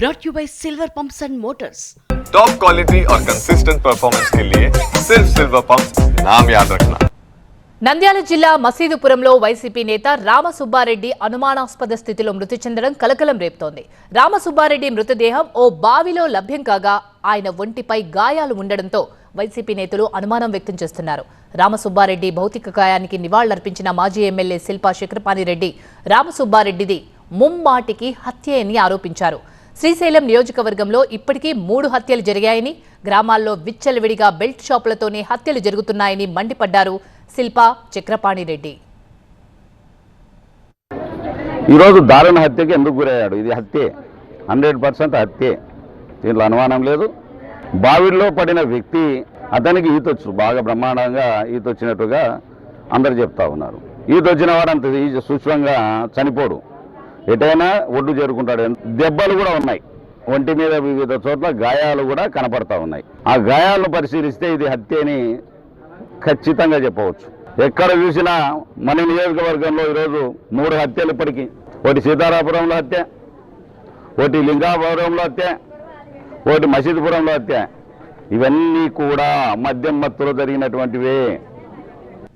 brought you by Silver Pumps and Motors. Top quality और consistent performance के लिए सिर्फ सिल्वर पंप नाम याद रखना నంద్యాల జిల్లా మసీదుపురంలో వైసీపీ నేత రామసుబ్బారెడ్డి అనుమానాస్పద స్థితిలో మృతి చెందడం కలకలం రేపుతోంది రామసుబ్బారెడ్డి మృతదేహం ఓ బావిలో లభ్యం కాగా ఆయన ఒంటిపై గాయాలు ఉండడంతో వైసీపీ నేతలు అనుమానం వ్యక్తం చేస్తున్నారు రామసుబ్బారెడ్డి భౌతిక గాయానికి నివాళులర్పించిన మాజీ ఎమ్మెల్యే శిల్పా శక్రపాణిరెడ్డి రామసుబ్బారెడ్డిది ముమ్మాటికి హత్య అని ఆరోపించారు శ్రీశైలం నియోజకవర్గంలో ఇప్పటికీ మూడు హత్యలు జరిగాయని గ్రామాల్లో విచ్చలవిడిగా బెల్ట్ షాపులతోనే హత్యలు జరుగుతున్నాయని మండిపడ్డారు శిల్పా చక్రపాణిరెడ్డి. ఈరోజు దారుణ హత్యకి ఎందుకు గురయ్యాడు? ఇది హత్యే. Hundred percent హత్యే. దీంట్లో అనుమానం లేదు. బావిలో పడిన వ్యక్తి అతనికి ఈతొచ్చు బాగా బ్రహ్మాండంగా ఈత వచ్చినట్టుగా అందరు చెప్తా ఉన్నారు. ఈత వచ్చిన వాడు అంత సూక్ష్మంగా చనిపోడు. ఎటైనా ఒడ్డు చేరుకుంటాడు. దెబ్బలు కూడా ఉన్నాయి. ఒంటి మీద వివిధ చోట్ల గాయాలు కూడా కనపడతా ఉన్నాయి. ఆ గాయాలను పరిశీలిస్తే ఇది హత్య అని ఖచ్చితంగా చెప్పవచ్చు. ఎక్కడ చూసినా మన నియోజకవర్గంలో ఈరోజు మూడు హత్యలు ఇప్పటికీ. ఒకటి సీతారాపురంలో హత్య ఒకటి లింగాపురంలో హత్య ఒకటి మసీదుపురంలో హత్య. ఇవన్నీ కూడా మద్యం మత్తులో జరిగినటువంటివే.